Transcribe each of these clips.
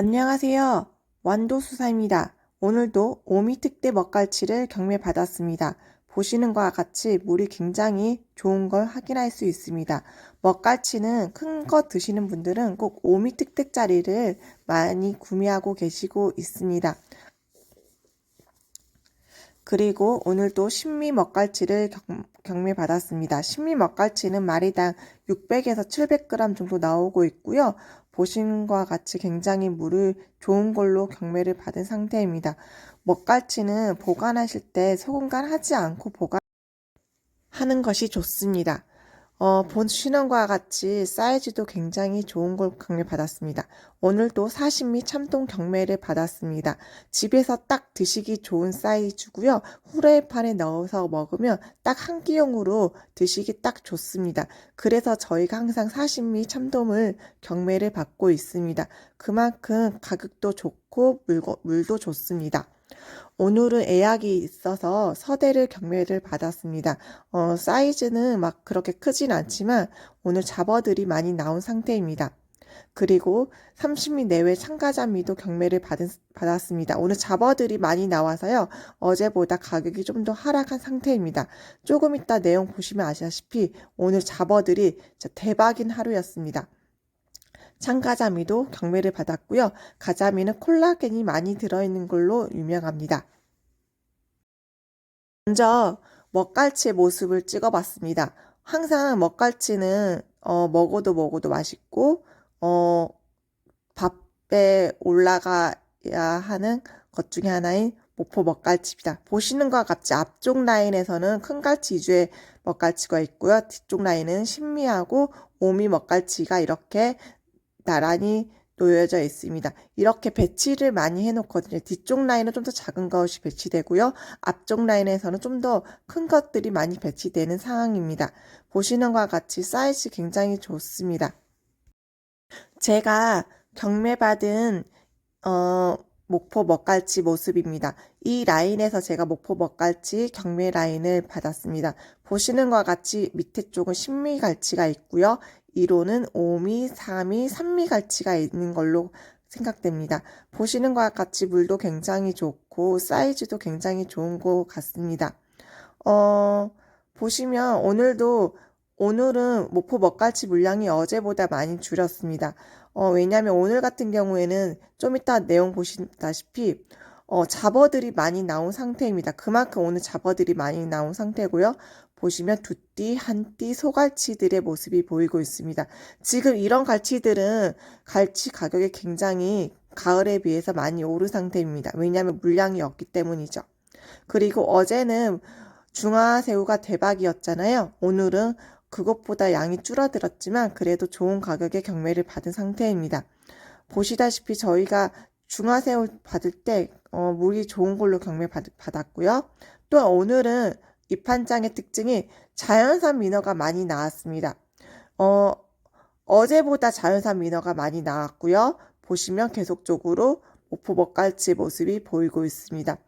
안녕하세요. 완도수사입니다. 오늘도 오미특대 먹갈치를 경매받았습니다. 보시는 것과 같이 물이 굉장히 좋은 걸 확인할 수 있습니다. 먹갈치는 큰거 드시는 분들은 꼭 오미특대짜리를 많이 구매하고 계시고 있습니다. 그리고 오늘도 신미 먹갈치를 경, 경매받았습니다. 신미 먹갈치는 마리당 600에서 700g 정도 나오고 있고요. 것과 같이 굉장히 물을 좋은 걸로 경매를 받은 상태입니다. 먹갈치는 보관하실 때 소금간 하지 않고 보관하는 것이 좋습니다. 어, 보시는 것과 같이 사이즈도 굉장히 좋은 걸 경매받았습니다. 오늘도 사신미 참돔 경매를 받았습니다. 집에서 딱 드시기 좋은 사이즈고요. 후라이팬에 넣어서 먹으면 딱 한 끼용으로 드시기 딱 좋습니다. 그래서 저희가 항상 사신미 참돔을 경매를 받고 있습니다. 그만큼 가격도 좋고 물고, 물도 좋습니다. 오늘은 예약이 있어서 서대를 경매를 받았습니다. 어, 사이즈는 막 그렇게 크진 않지만 오늘 잡어들이 많이 나온 상태입니다. 그리고 30미 내외 참가자미도 경매를 받은, 받았습니다. 오늘 잡어들이 많이 나와서요. 어제보다 가격이 좀 더 하락한 상태입니다. 조금 이따 내용 보시면 아시다시피 오늘 잡어들이 대박인 하루였습니다. 참가자미도 경매를 받았고요. 가자미는 콜라겐이 많이 들어있는 걸로 유명합니다. 먼저 먹갈치의 모습을 찍어봤습니다. 항상 먹갈치는 어, 먹어도 먹어도 맛있고 어, 밥에 올라가야 하는 것 중에 하나인 목포 먹갈치입니다. 보시는 것과 같이 앞쪽 라인에서는 큰 갈치 위주의 먹갈치가 있고요. 뒤쪽 라인은 신미하고 오미 먹갈치가 이렇게 나란히 놓여져 있습니다. 이렇게 배치를 많이 해놓거든요. 뒤쪽 라인은 좀 더 작은 것이 배치되고요. 앞쪽 라인에서는 좀 더 큰 것들이 많이 배치되는 상황입니다. 보시는 것과 같이 사이즈 굉장히 좋습니다. 제가 경매받은 어, 목포 먹갈치 모습입니다. 이 라인에서 제가 목포 먹갈치 경매 라인을 받았습니다. 보시는 것과 같이 밑에 쪽은 신미갈치가 있고요. 1호는 5미, 4미, 3미 갈치가 있는 걸로 생각됩니다. 보시는 것과 같이 물도 굉장히 좋고 사이즈도 굉장히 좋은 것 같습니다. 어, 보시면 오늘도 오늘은 목포 먹갈치 물량이 어제보다 많이 줄였습니다. 어, 왜냐하면 오늘 같은 경우에는 좀 이따 내용 보시다시피 어, 잡어들이 많이 나온 상태입니다. 그만큼 오늘 잡어들이 많이 나온 상태고요. 보시면 두 띠, 한 띠, 소갈치들의 모습이 보이고 있습니다. 지금 이런 갈치들은 갈치 가격이 굉장히 가을에 비해서 많이 오른 상태입니다. 왜냐하면 물량이 없기 때문이죠. 그리고 어제는 중화새우가 대박이었잖아요. 오늘은 그것보다 양이 줄어들었지만 그래도 좋은 가격에 경매를 받은 상태입니다. 보시다시피 저희가 중화새우 받을 때 어, 물이 좋은 걸로 경매 받, 받았고요. 또 오늘은 입한장의 특징이 자연산 민어가 많이 나왔습니다. 어, 어제보다 자연산 민어가 많이 나왔고요. 보시면 계속적으로 모포 먹갈치 모습이 보이고 있습니다.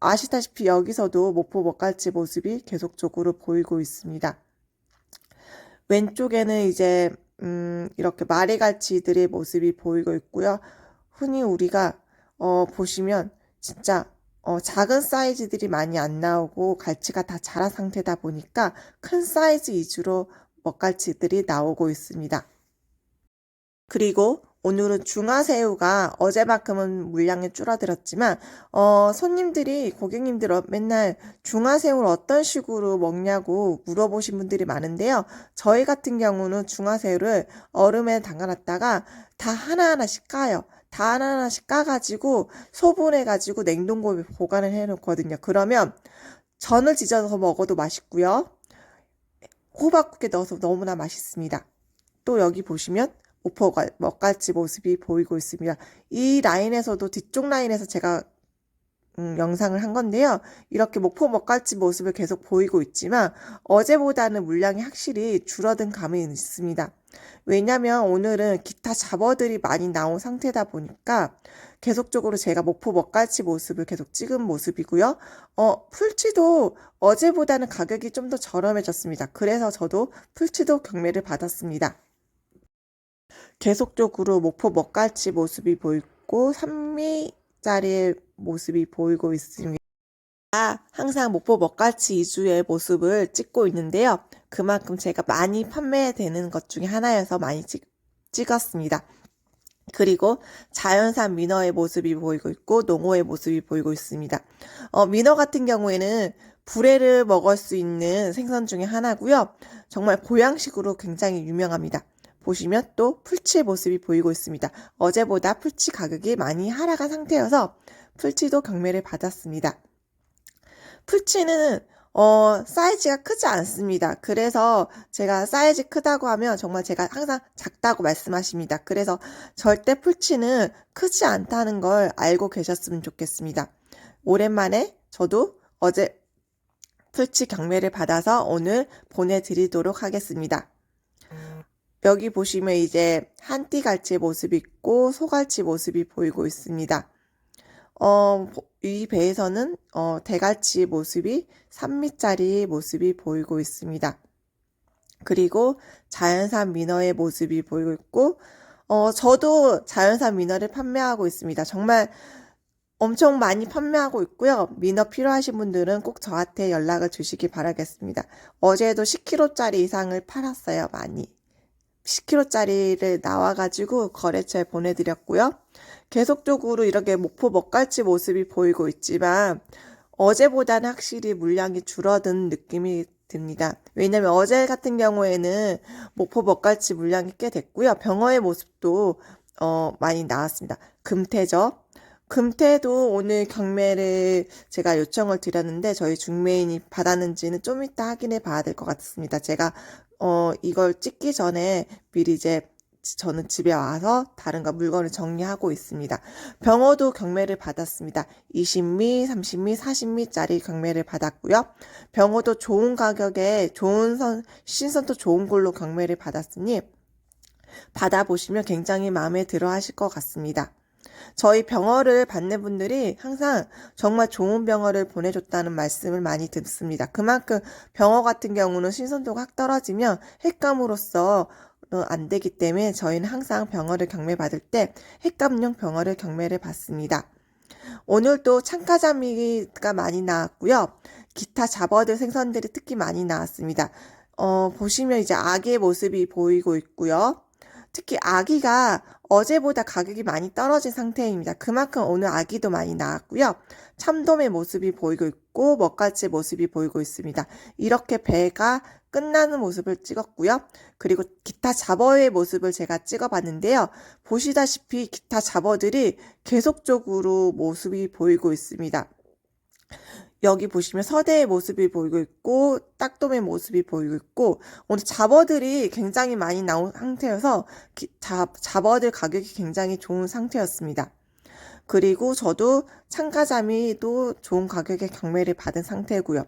아시다시피 여기서도 모포 먹갈치 모습이 계속적으로 보이고 있습니다. 왼쪽에는 이제 음, 이렇게 마리갈치들의 모습이 보이고 있고요. 흔히 우리가 어, 보시면 진짜 어, 작은 사이즈들이 많이 안 나오고 갈치가 다 자란 상태다 보니까 큰 사이즈 위주로 먹갈치들이 나오고 있습니다. 그리고 오늘은 중화새우가 어제만큼은 물량이 줄어들었지만 어, 손님들이 고객님들 맨날 중화새우를 어떤 식으로 먹냐고 물어보신 분들이 많은데요. 저희 같은 경우는 중화새우를 얼음에 담가놨다가 다 하나하나씩 까요. 다 하나하나씩 까가지고 소분해가지고 냉동고에 보관을 해놓거든요. 그러면 전을 지져서 먹어도 맛있고요. 호박국에 넣어서 너무나 맛있습니다. 또 여기 보시면 오퍼가 먹갈치 모습이 보이고 있습니다. 이 라인에서도 뒤쪽 라인에서 제가 음, 영상을 한 건데요. 이렇게 목포 먹갈치 모습을 계속 보이고 있지만 어제보다는 물량이 확실히 줄어든 감이 있습니다. 왜냐면 오늘은 기타 잡어들이 많이 나온 상태다 보니까 계속적으로 제가 목포 먹갈치 모습을 계속 찍은 모습이고요. 어, 풀치도 어제보다는 가격이 좀 더 저렴해졌습니다. 그래서 저도 풀치도 경매를 받았습니다. 계속적으로 목포 먹갈치 모습이 보이고 산미자리의 모습이 보이고 있습니다. 항상 목포 먹갈치 이주의 모습을 찍고 있는데요. 그만큼 제가 많이 판매되는 것 중에 하나여서 많이 찍, 찍었습니다. 그리고 자연산 민어의 모습이 보이고 있고 농어의 모습이 보이고 있습니다. 어, 민어 같은 경우에는 불회를 먹을 수 있는 생선 중에 하나고요. 정말 보양식으로 굉장히 유명합니다. 보시면 또 풀치의 모습이 보이고 있습니다. 어제보다 풀치 가격이 많이 하락한 상태여서 풀치도 경매를 받았습니다. 풀치는 어, 사이즈가 크지 않습니다. 그래서 제가 사이즈 크다고 하면 정말 제가 항상 작다고 말씀하십니다. 그래서 절대 풀치는 크지 않다는 걸 알고 계셨으면 좋겠습니다. 오랜만에 저도 어제 풀치 경매를 받아서 오늘 보내드리도록 하겠습니다. 여기 보시면 이제 한띠 갈치 모습이 있고 소갈치 모습이 보이고 있습니다. 어, 이 배에서는 어, 대갈치 모습이 3미짜리 모습이 보이고 있습니다. 그리고 자연산 민어의 모습이 보이고 있고, 어, 저도 자연산 민어를 판매하고 있습니다. 정말 엄청 많이 판매하고 있고요. 민어 필요하신 분들은 꼭 저한테 연락을 주시기 바라겠습니다. 어제도 10kg짜리 이상을 팔았어요, 많이. 10kg짜리를 나와가지고 거래처에 보내드렸고요. 계속적으로 이렇게 목포 먹갈치 모습이 보이고 있지만 어제보다는 확실히 물량이 줄어든 느낌이 듭니다. 왜냐면 어제 같은 경우에는 목포 먹갈치 물량이 꽤 됐고요. 병어의 모습도 어, 많이 나왔습니다. 금태죠. 금태도 오늘 경매를 제가 요청을 드렸는데 저희 중매인이 받았는지는 좀 이따 확인해 봐야 될 것 같습니다. 제가 어, 이걸 찍기 전에 미리 이제 저는 집에 와서 다른 거 물건을 정리하고 있습니다. 병어도 경매를 받았습니다. 20미, 30미, 40미짜리 경매를 받았고요. 병어도 좋은 가격에 좋은 선, 신선도 좋은 걸로 경매를 받았으니 받아보시면 굉장히 마음에 들어 하실 것 같습니다. 저희 병어를 받는 분들이 항상 정말 좋은 병어를 보내줬다는 말씀을 많이 듣습니다. 그만큼 병어 같은 경우는 신선도가 확 떨어지면 횟감으로서 안 되기 때문에 저희는 항상 병어를 경매받을 때 횟감용 병어를 경매를 받습니다. 오늘도 창가자미가 많이 나왔고요. 기타 잡어들 생선들이 특히 많이 나왔습니다. 어, 보시면 이제 아기의 모습이 보이고 있고요. 특히 아기가 어제보다 가격이 많이 떨어진 상태입니다. 그만큼 오늘 아기도 많이 나왔고요. 참돔의 모습이 보이고 있고 먹갈치 모습이 보이고 있습니다. 이렇게 배가 끝나는 모습을 찍었고요. 그리고 기타 잡어의 모습을 제가 찍어봤는데요. 보시다시피 기타 잡어들이 계속적으로 모습이 보이고 있습니다. 여기 보시면 서대의 모습이 보이고 있고 딱돔의 모습이 보이고 있고 오늘 잡어들이 굉장히 많이 나온 상태여서 기, 잡, 잡어들 가격이 굉장히 좋은 상태였습니다. 그리고 저도 참가자미도 좋은 가격에 경매를 받은 상태고요.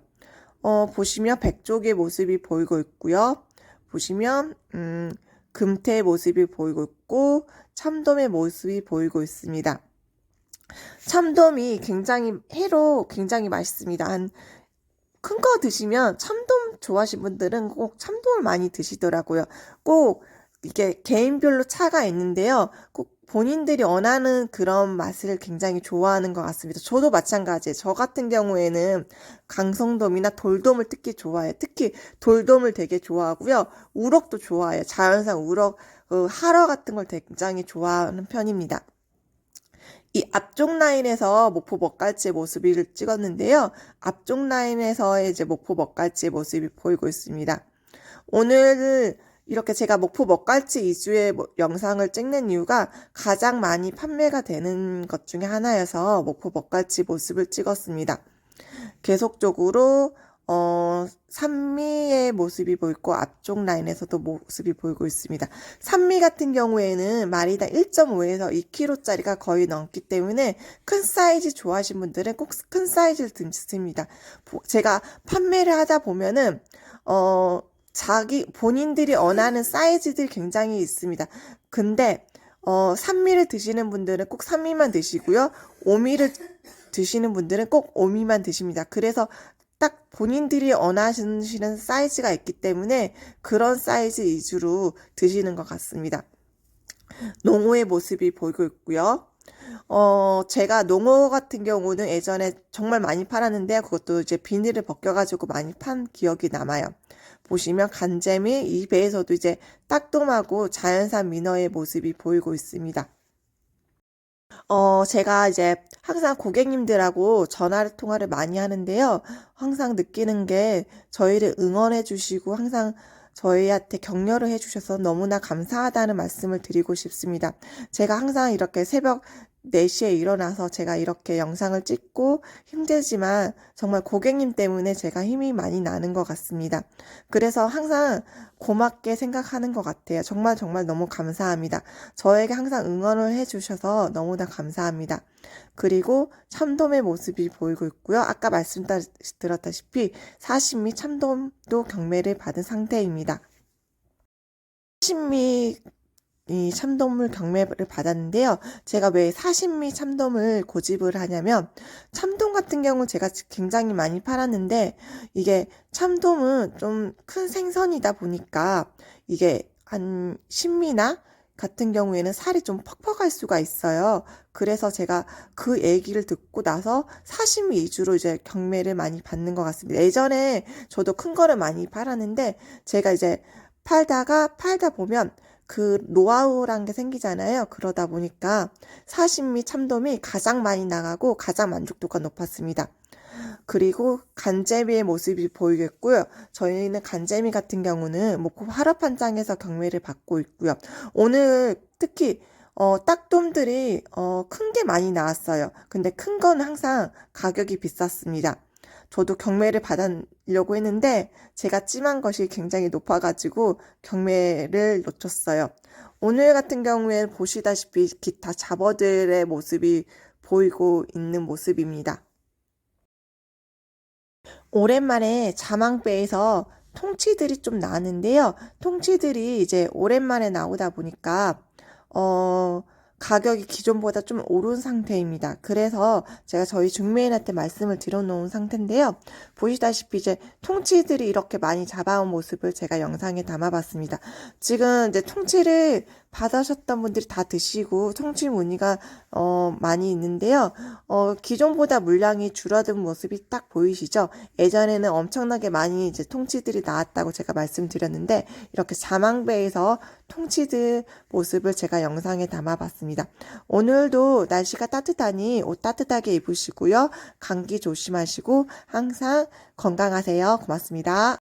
어, 보시면 백쪽의 모습이 보이고 있고요. 보시면 음, 금태의 모습이 보이고 있고 참돔의 모습이 보이고 있습니다. 참돔이 굉장히 회로 굉장히 맛있습니다. 한 큰 거 드시면 참돔 좋아하시는 분들은 꼭 참돔을 많이 드시더라고요. 꼭 이게 개인별로 차가 있는데요. 꼭 본인들이 원하는 그런 맛을 굉장히 좋아하는 것 같습니다. 저도 마찬가지예요. 저 같은 경우에는 강성돔이나 돌돔을 특히 좋아해요. 특히 돌돔을 되게 좋아하고요. 우럭도 좋아해요. 자연산 우럭, 어, 하러 같은 걸 굉장히 좋아하는 편입니다. 이 앞쪽 라인에서 목포 먹갈치의 모습을 찍었는데요. 앞쪽 라인에서의 이제 목포 먹갈치의 모습이 보이고 있습니다. 오늘 이렇게 제가 목포 먹갈치 이주의 영상을 찍는 이유가 가장 많이 판매가 되는 것 중에 하나여서 목포 먹갈치 모습을 찍었습니다. 계속적으로 어, 산미의 모습이 보이고 앞쪽 라인에서도 모습이 보이고 있습니다. 산미 같은 경우에는 마리당 1.5에서 2kg짜리가 거의 넘기 때문에 큰 사이즈 좋아하시는 분들은 꼭 큰 사이즈를 드습니다. 제가 판매를 하다 보면은 어 자기 본인들이 원하는 사이즈들이 굉장히 있습니다. 근데 어 산미를 드시는 분들은 꼭 산미만 드시고요. 오미를 드시는 분들은 꼭 오미만 드십니다. 그래서 딱 본인들이 원하시는 사이즈가 있기 때문에 그런 사이즈 위주로 드시는 것 같습니다. 농어의 모습이 보이고 있고요. 어, 제가 농어 같은 경우는 예전에 정말 많이 팔았는데 그것도 이제 비닐을 벗겨가지고 많이 판 기억이 남아요. 보시면 간재미 이 배에서도 이제 딱돔하고 자연산 민어의 모습이 보이고 있습니다. 어, 제가 이제 항상 고객님들하고 전화를 통화를 많이 하는데요. 항상 느끼는 게 저희를 응원해 주시고 항상 저희한테 격려를 해 주셔서 너무나 감사하다는 말씀을 드리고 싶습니다. 제가 항상 이렇게 새벽 4시에 일어나서 제가 이렇게 영상을 찍고 힘들지만 정말 고객님 때문에 제가 힘이 많이 나는 것 같습니다. 그래서 항상 고맙게 생각하는 것 같아요. 정말 정말 너무 감사합니다. 저에게 항상 응원을 해주셔서 너무나 감사합니다. 그리고 참돔의 모습이 보이고 있고요. 아까 말씀드렸다시피 사시미 참돔도 경매를 받은 상태입니다. 사시미 이 참돔을 경매를 받았는데요. 제가 왜 사신미 참돔을 고집을 하냐면 참돔 같은 경우는 제가 굉장히 많이 팔았는데 이게 참돔은 좀 큰 생선이다 보니까 이게 한 신미나 같은 경우에는 살이 좀 퍽퍽할 수가 있어요. 그래서 제가 그 얘기를 듣고 나서 사심 위주로 이제 경매를 많이 받는 것 같습니다. 예전에 저도 큰 거를 많이 팔았는데 제가 이제 팔다가 팔다 보면 그 노하우란 게 생기잖아요. 그러다 보니까 사심미 참돔이 가장 많이 나가고 가장 만족도가 높았습니다. 그리고 간재미의 모습이 보이겠고요. 저희는 간재미 같은 경우는 목포 하루판장에서 경매를 받고 있고요. 오늘 특히 어, 딱돔들이 어, 큰 게 많이 나왔어요. 근데 큰 건 항상 가격이 비쌌습니다. 저도 경매를 받으려고 했는데 제가 찜한 것이 굉장히 높아가지고 경매를 놓쳤어요. 오늘 같은 경우에 보시다시피 기타 잡어들의 모습이 보이고 있는 모습입니다. 오랜만에 자망배에서 통치들이 좀 나왔는데요. 통치들이 이제 오랜만에 나오다 보니까 어 가격이 기존보다 좀 오른 상태입니다. 그래서 제가 저희 중매인한테 말씀을 드려놓은 상태인데요. 보시다시피 이제 통치들이 이렇게 많이 잡아온 모습을 제가 영상에 담아봤습니다. 지금 이제 통치를 받으셨던 분들이 다 드시고 통치 문의가 어, 많이 있는데요. 어, 기존보다 물량이 줄어든 모습이 딱 보이시죠? 예전에는 엄청나게 많이 이제 통치들이 나왔다고 제가 말씀드렸는데 이렇게 자망배에서 통치들 모습을 제가 영상에 담아봤습니다. 오늘도 날씨가 따뜻하니 옷 따뜻하게 입으시고요. 감기 조심하시고 항상 건강하세요. 고맙습니다.